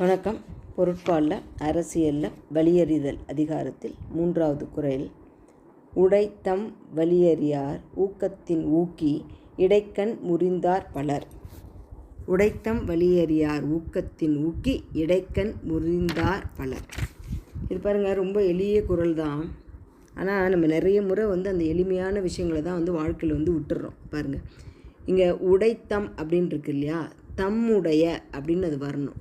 வணக்கம். பொருட்பாலில் அரசியலில் வலியறிதல் அதிகாரத்தில் மூன்றாவது குரல். உடைத்தம் வலியறியார் ஊக்கத்தின் ஊக்கி இடைக்கண் முறிந்தார் பலர். உடைத்தம் வலியறியார் ஊக்கத்தின் ஊக்கி இடைக்கண் முறிந்தார் பலர். இது பாருங்கள் ரொம்ப எளிய குரல் தான். ஆனால் நம்ம நிறைய முறை வந்து அந்த எளிமையான விஷயங்களை தான் வந்து வாழ்க்கையில் வந்து விட்டுறோம். பாருங்கள் இங்கே உடைத்தம் அப்படின்னு இருக்கு இல்லையா? தம்முடைய அப்படின்னு அது வரணும்.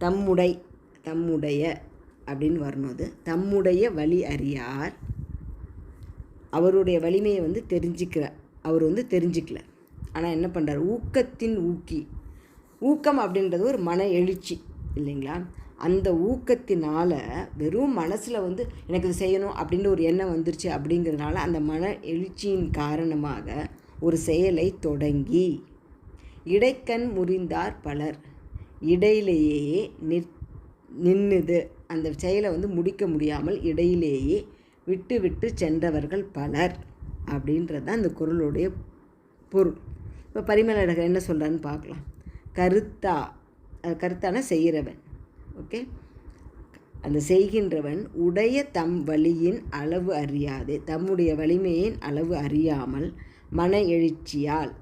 தம்முடை தம்முடைய அப்படின்னு வரணும் அது. தம்முடைய வழி அறியார். அவருடைய வலிமையை வந்து தெரிஞ்சுக்கிற அவர் வந்து தெரிஞ்சுக்கல. ஆனால் என்ன பண்ணுறார் ஊக்கத்தின் ஊக்கி. ஊக்கம் அப்படின்றது ஒரு மன எழுச்சி இல்லைங்களா? அந்த ஊக்கத்தினால் வெறும் மனசில் வந்து எனக்கு இது செய்யணும் அப்படின்னு ஒரு எண்ணம் வந்துருச்சு அப்படிங்கிறதுனால அந்த மன எழுச்சியின் காரணமாக ஒரு செயலை தொடங்கி இடைக்கண் முறிந்தார் பலர். இடையிலேயே நிற் நின்னுது. அந்த செயலை வந்து முடிக்க முடியாமல் இடையிலேயே விட்டு விட்டு சென்றவர்கள் பலர் அப்படின்றது தான் அந்த குரலுடைய பொருள். இப்போ பரிமளகர் என்ன சொல்கிறான்னு பார்க்கலாம். கருத்தா கருத்தான செய்கிறவன். ஓகே? அந்த செய்கின்றவன் உடைய தம் வழியின் அளவு அறியாது தம்முடைய வலிமையின் அளவு அறியாமல் மன எழுச்சியால்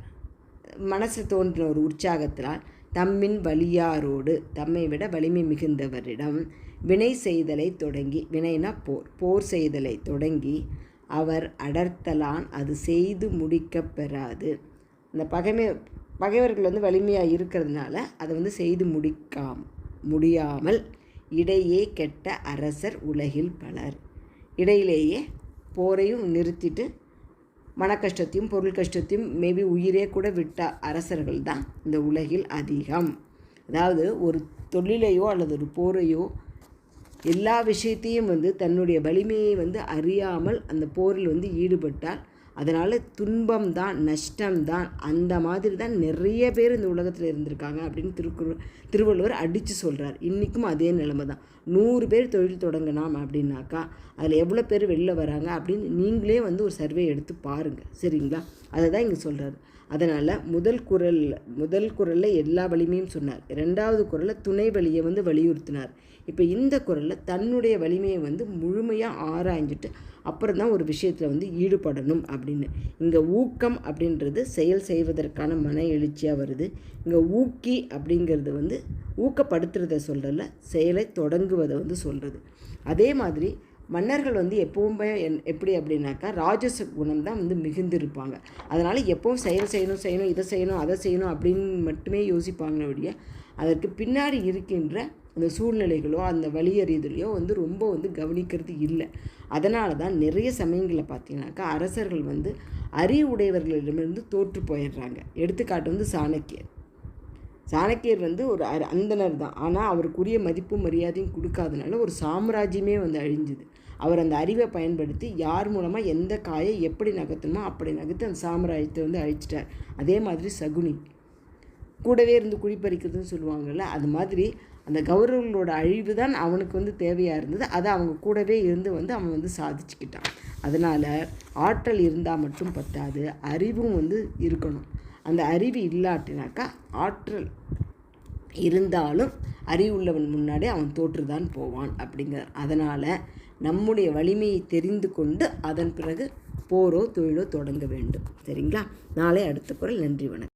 மனசு தோன்றின ஒரு உற்சாகத்தினால் தம்மின் வலியாரோடு தம்மை விட வலிமை மிகுந்தவரிடம் வினை செய்தலை தொடங்கி வினைனா போர் போர் செய்தலை தொடங்கி அவர் அடர்த்தலான் அது செய்து முடிக்க பெறாது. அந்த பகைமை பகைவர்கள் வந்து வலிமையாக இருக்கிறதுனால அதை வந்து செய்து முடிக்காம முடியாமல் இடையே கெட்ட அரசர் உலகில் பலர். இடையிலேயே போரையும் நிறுத்திட்டு மன கஷ்டத்தையும் பொருள் கஷ்டத்தையும் மேபி உயிரே கூட விட்ட அரசர்கள் தான் இந்த உலகில் அதிகம். அதாவது ஒரு தொழிலையோ அல்லது ஒரு போரையோ எல்லா விஷயத்தையும் வந்து தன்னுடைய வலிமையை வந்து அறியாமல் அந்த போரில் வந்து ஈடுபட்டால் அதனால் துன்பம் தான் நஷ்டம் தான் அந்த மாதிரி தான் நிறைய பேர் இந்த உலகத்தில் இருந்திருக்காங்க அப்படின்னு திருக்குறள் திருவள்ளுவர் அடித்து சொல்கிறார் இன்றைக்கும் அதே நிலைமை தான் நூறு பேர் தொழில் தொடங்கினாம் அப்படின்னாக்கா அதில் எவ்வளோ பேர் வெளில வராங்க அப்படின்னு நீங்களே வந்து ஒரு சர்வே எடுத்து பாருங்கள் சரிங்களா? அதை தான் இங்கே சொல்கிறாரு அதனால் முதல் குரல் முதல் குரலில் எல்லா வலிமையும் சொன்னார். ரெண்டாவது குரலில் துணை வழியை வந்து வலியுறுத்தினார். இப்போ இந்த குரலில் தன்னுடைய வலிமையை வந்து முழுமையாக ஆராய்ஞ்சிட்டு அப்புறம் தான் ஒரு விஷயத்தில் வந்து ஈடுபடணும் அப்படின்னு. இங்கே ஊக்கம் அப்படின்றது செயல் செய்வதற்கான மன எழுச்சியாக வருது. இங்கே ஊக்கி அப்படிங்கிறது வந்து ஊக்கப்படுத்துறத சொல்கிறல செயலை தொடங்குவதை வந்து சொல்கிறது அதே மாதிரி மன்னர்கள் வந்து எப்பவுமே என் எப்படி அப்படின்னாக்கா ராஜச குணம் தான் வந்து மிகுந்திருப்பாங்க. அதனால் எப்பவும் செயல் செய்யணும் செய்யணும் இதை செய்யணும் அதை செய்யணும் அப்படின்னு மட்டுமே யோசிப்பாங்க ஒழிய அதற்கு பின்னாடி இருக்கின்ற அந்த சூழ்நிலைகளோ அந்த வழியறிதலையோ வந்து ரொம்ப வந்து கவனிக்கிறது இல்லை. அதனால தான் நிறைய சமயங்களில் பார்த்தீங்கன்னாக்கா அரசர்கள் வந்து அறிவுடையவர்களிடமிருந்து தோற்று போயிடுறாங்க. எடுத்துக்காட்டு வந்து சாணக்கியர். சாணக்கியர் வந்து ஒரு அந்தனர் தான். ஆனால் அவருக்குரிய மதிப்பும் மரியாதையும் கொடுக்காதனால ஒரு சாம்ராஜ்யமே வந்து அழிஞ்சுது. அவர் அந்த அறிவை பயன்படுத்தி யார் மூலமாக எந்த காயை எப்படி நகர்த்தணுமோ அப்படி நகர்த்து அந்த சாம்ராஜ்யத்தை வந்து அழிச்சிட்டார். அதே மாதிரி சகுனி. கூடவே இருந்து குழிப்பறிக்கிறதுன்னு சொல்லுவாங்கள்ல அது மாதிரி அந்த கௌரவங்களோட அழிவு தான் அவனுக்கு வந்து தேவையாக இருந்தது. அதை அவங்க கூடவே இருந்து வந்து அவன் வந்து சாதிச்சுக்கிட்டான். அதனால் ஆற்றல் இருந்தால் மட்டும் பத்தாது அறிவும் வந்து இருக்கணும். அந்த அறிவு இல்லாட்டினாக்கா ஆற்றல் இருந்தாலும் அறிவுள்ளவன் முன்னாடி அவன் தோற்றுதான் போவான் அப்படிங்கிற அதனால் நம்முடைய வலிமையை தெரிந்து கொண்டு அதன் பிறகு போரோ தொழிலோ தொடங்க வேண்டும். சரிங்களா? நாளை அடுத்த குரல். நன்றி வணக்கம்.